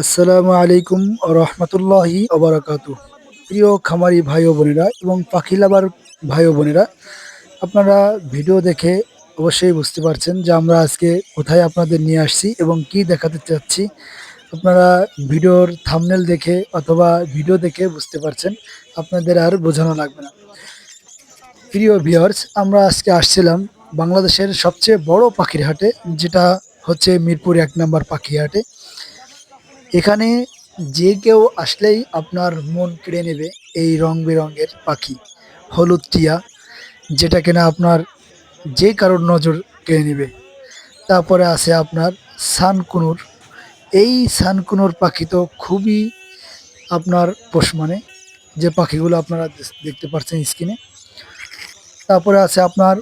আসসালামু আলাইকুম রহমতুল্লাহি অবরাকাতু প্রিয় খামারি ভাই বোনেরা এবং পাখি লাভার ভাই বোনেরা, আপনারা ভিডিও দেখে অবশ্যই বুঝতে পারছেন যে আমরা আজকে কোথায় আপনাদের নিয়ে আসছি এবং কি দেখাতে চাচ্ছি। আপনারা ভিডিওর থামনেল দেখে অথবা ভিডিও দেখে বুঝতে পারছেন, আপনাদের আর বোঝানো লাগবে না। প্রিয় ভিউয়ার্স আমরা আজকে আসছিলাম বাংলাদেশের সবচেয়ে বড় পাখির হাটে, যেটা হচ্ছে মিরপুর এক নম্বর পাখি হাটে। এখানে যে কেউ আসলেই আপনার মন কেড়ে নেবে এই রং বেরঙের পাখি, হলুদ টিয়া, যেটা কিনা আপনার যে কারোর নজর কেড়ে নেবে। তারপরে আছে আপনার সানকুনুর। এই সানকুনুর পাখি তো খুবই আপনার পোষ মানে যে পাখিগুলো আপনারা দেখ- দেখতে পাচ্ছেন স্ক্রিনে। তারপরে আছে আপনার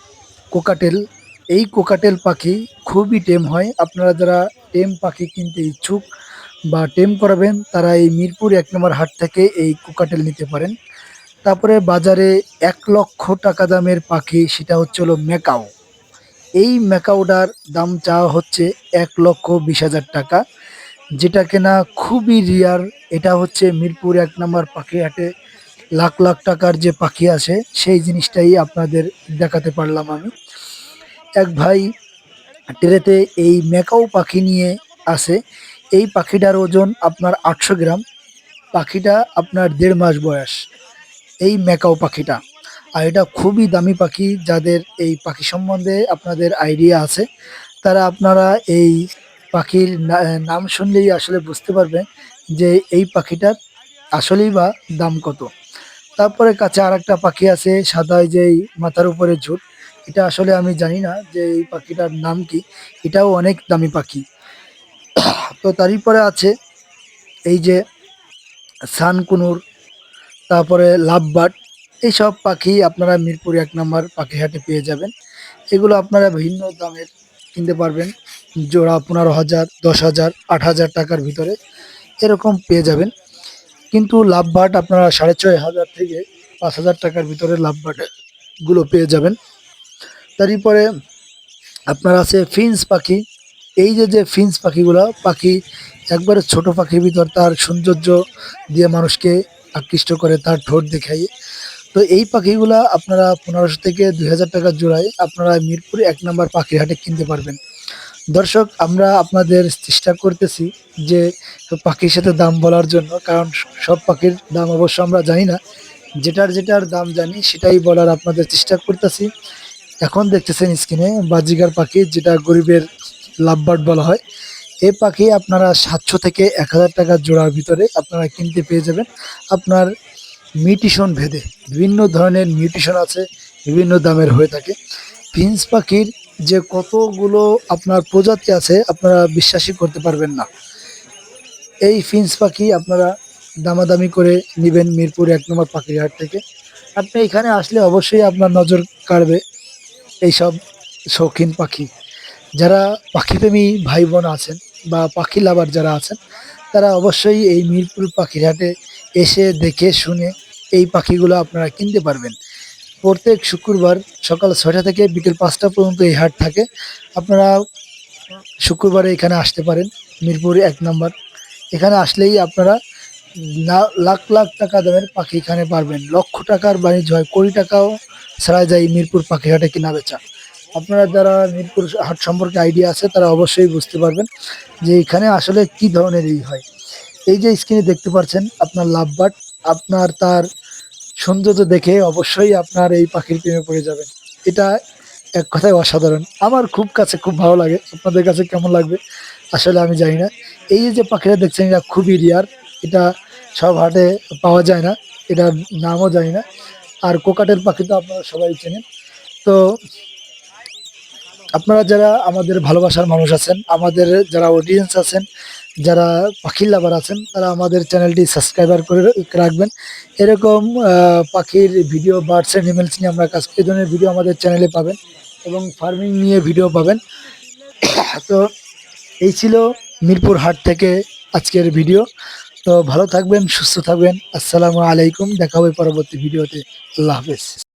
কোকাটেল। এই কোকাটেল পাখি খুবই টেম হয়। আপনারা যারা টেম পাখি কিনতে ইচ্ছুক বা টেম করাবেন, তারা এই মিরপুর এক নম্বর হাট থেকে এই কোকাটেল নিতে পারেন। তারপরে বাজারে এক লক্ষ টাকা দামের পাখি, সেটা হচ্ছে হলো ম্যাকাও। এই ম্যাকাওটার দাম চাওয়া হচ্ছে এক লক্ষ বিশ হাজার টাকা। যেটা কেনা খুবই রিয়ার এটা হচ্ছে মিরপুর এক নম্বর পাখি হাটে লাখ লাখ টাকার যে পাখি আছে সেই জিনিসটাই আপনাদের দেখাতে পারলাম আমি। এক ভাই ট্রেতে এই ম্যাকাও পাখি নিয়ে আসে এই পাখিটার ওজন আপনার আটশো গ্রাম, পাখিটা আপনার দেড় মাস বয়স। এই ম্যাকাও পাখিটা। আর এটা খুবই দামি পাখি, যাদের এই পাখি সম্বন্ধে আপনাদের আইডিয়া আছে, তারা আপনারা এই পাখির নাম শুনলেই আসলে বুঝতে পারবেন যে এই পাখিটার আসলেই বা দাম কত। তারপরে কাছে আর একটা পাখি আছে সাদায় যেই মাথার উপরে ঝুট। এটা আসলে আমি জানি না যে এই পাখিটার নাম কি। এটাও অনেক দামি পাখি। তো তারই পরে আছে এই যে সানকুনুর, তারপরে লাভবার্ড, এইসব পাখি আপনারা মিরপুর এক নম্বর পাখি হাটে পেয়ে যাবেন। এগুলো আপনারা ভিন্ন দামের কিনতে পারবেন, জোড়া পনেরো হাজার, দশ হাজার, আট হাজার টাকার ভিতরে এরকম পেয়ে যাবেন। কিন্তু লাভবার্ড আপনারা সাড়ে ছয় হাজার থেকে পাঁচ হাজার টাকার ভিতরে লাভবার্ডগুলো পেয়ে যাবেন। তারই পরে আপনার আছে ফিন্স পাখি এই যে যে ফিন্স পাখিগুলো, পাখি একবারে ছোট পাখির ভিতর তার সৌন্দর্য দিয়ে মানুষকে আকৃষ্ট করে, তার ঠোঁট দেখাই তো এই পাখিগুলা আপনারা পনেরোশো থেকে দুই হাজার টাকা জোড়ায় আপনারা মিরপুর এক নম্বর পাখির হাটে কিনতে পারবেন। দর্শক, আমরা আপনাদের চেষ্টা করতেছি যে পাখির সাথে দাম বলার জন্য, কারণ সব পাখির দাম অবশ্য আমরা জানি না। যেটার যেটার দাম জানি, সেটাই বলার আপনাদের চেষ্টা করতেছি। এখন দেখতেছেন স্ক্রিনে বাজিগার পাখি, যেটা গরিবের লাভবার্ড বলা হয়। এই পাখি আপনারা সাতশো থেকে এক হাজার টাকার জোড়ার ভিতরে আপনারা কিনতে পেয়ে যাবেন। আপনার মিউটিশন ভেদে বিভিন্ন ধরনের মিউটিশন আছে, বিভিন্ন দামের হয়ে থাকে। ফিন্স পাখির যে কতগুলো আপনার প্রজাতি আছে, আপনারা বিশ্বাসই করতে পারবেন না। এই ফিন্স পাখি আপনারা দামাদামি করে নেবেন মিরপুর এক নম্বর পাখির হাট থেকে। আপনি এখানে আসলে অবশ্যই আপনার নজর কাড়বে এইসব শৌখিন পাখি। যারা পাখিপ্রেমী ভাই বোন আছেন বা পাখি লাভার যারা আছেন, তারা অবশ্যই এই মিরপুর পাখির হাটে এসে দেখে শুনে এই পাখিগুলো আপনারা কিনতে পারবেন। প্রত্যেক শুক্রবার সকাল ছয়টা থেকে বিকেল পাঁচটা পর্যন্ত এই হাট থাকে। আপনারা শুক্রবারে এখানে আসতে পারেন, মিরপুর এক নম্বর। এখানে আসলেই আপনারা না- লাখ লাখ টাকা দামের পাখি এখানে পারবেন। লক্ষ টাকার বাণিজ্য হয়, কোটি টাকাও ছাড়া যায় মিরপুর পাখি হাটে কিনা বেচা আপনারা যারা মিরপুর হাট সম্পর্কে আইডিয়া আছে, তারা অবশ্যই বুঝতে পারবেন যে এখানে আসলে কি ধরনের এই হয়। এই যে স্ক্রিনে দেখতে পাচ্ছেন আপনার লাভবাট আপনার তার সৌন্দর্য দেখে অবশ্যই আপনার এই পাখির প্রেমে পড়ে যাবেন। এটা এক কথায় অসাধারণ। আমার খুব কাছে খুব ভালো লাগে। আপনাদের কাছে কেমন লাগবে? আসলে আমি জানি না। এই যে পাখিটা দেখছেন এটা খুবই রিয়ার এটা সব হাটে পাওয়া যায় না। এটার নামও জানি না। আর কোকাটের পাখি তো আপনারা সবাই চেনেন। তো আপনারা যারা আমাদের ভালোবাসার মানুষ আছেন, আমাদের যারা অডিয়েন্স আছেন, যারা পাখির লাভার আছেন, তারা আমাদের চ্যানেলটি সাবস্ক্রাইবার করে রাখবেন। এরকম পাখির ভিডিও বার্ডস অ্যান্ড নিয়ে আমরা কাজ। এই ধরনের ভিডিও আমাদের চ্যানেলে পাবেন এবং ফার্মিং নিয়ে ভিডিও পাবেন। তো এই ছিল মিরপুর হাট থেকে আজকের ভিডিও তো ভালো থাকবেন, সুস্থ থাকবেন। আসসালামু আলাইকুম। দেখা হবে পরবর্তী ভিডিওতে আল্লাহ হাফেজ।